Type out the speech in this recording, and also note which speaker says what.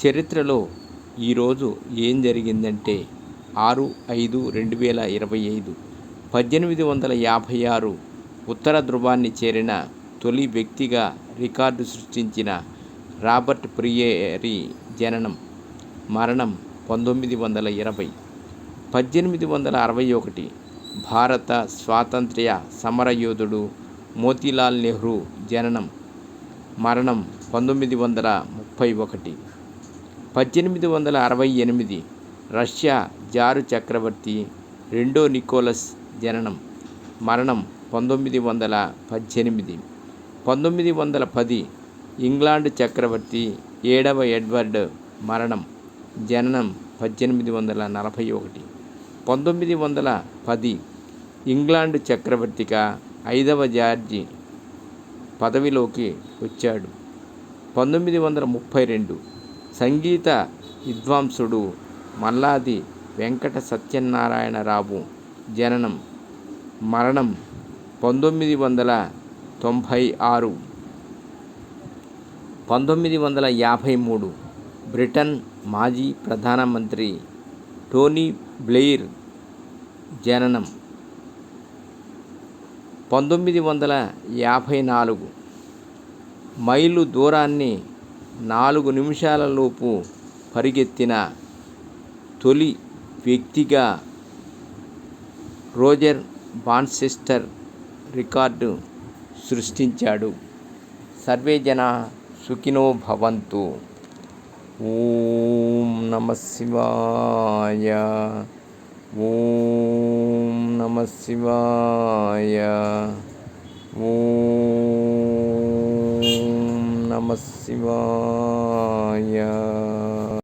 Speaker 1: చరిత్రలో ఈరోజు ఏం జరిగిందంటే ఆరు ఐదు రెండు వేల ఇరవై ఐదు పద్దెనిమిది వందల యాభై ఆరు ఉత్తర ధృవాన్ని చేరిన తొలి వ్యక్తిగా రికార్డు సృష్టించిన రాబర్ట్ ప్రియేరి జననం మరణం పంతొమ్మిది వందల ఇరవై. పద్దెనిమిది వందల అరవై ఒకటి భారత స్వాతంత్ర్య సమరయోధుడు మోతీలాల్ నెహ్రూ జననం మరణం పంతొమ్మిది వందల ముప్పై ఒకటి. పద్దెనిమిది వందల అరవై ఎనిమిది రష్యా జారు చక్రవర్తి రెండో నికోలస్ జననం మరణం పంతొమ్మిది వందల పద్దెనిమిది. పంతొమ్మిది వందల పది ఇంగ్లాండ్ చక్రవర్తి ఏడవ ఎడ్వర్డ్ మరణం జననం పద్దెనిమిది వందల నలభై ఒకటి. పంతొమ్మిది వందల పది ఇంగ్లాండ్ చక్రవర్తిగా ఐదవ జార్జి పదవిలోకి వచ్చాడు. పంతొమ్మిది వందల ముప్పై రెండు సంగీత విద్వాంసుడు మల్లాది వెంకట సత్యనారాయణరావు జననం మరణం పంతొమ్మిది వందల తొంభై ఆరు. పంతొమ్మిది వందల యాభై మూడు. బ్రిటన్ మాజీ ప్రధానమంత్రి టోనీ బ్లెయిర్ జననం. పంతొమ్మిది వందల యాభై నాలుగు. మైలు దూరాన్ని నాలుగు నిమిషాలలోపు పరిగెత్తిన తొలి వ్యక్తిగా రోజర్ బాన్సెస్టర్ రికార్డు సృష్టించాడు. సర్వే జన సుఖినో భవంతు. ఓం నమ శివాయ. ఓం నమ శివాయ. நம சிவாய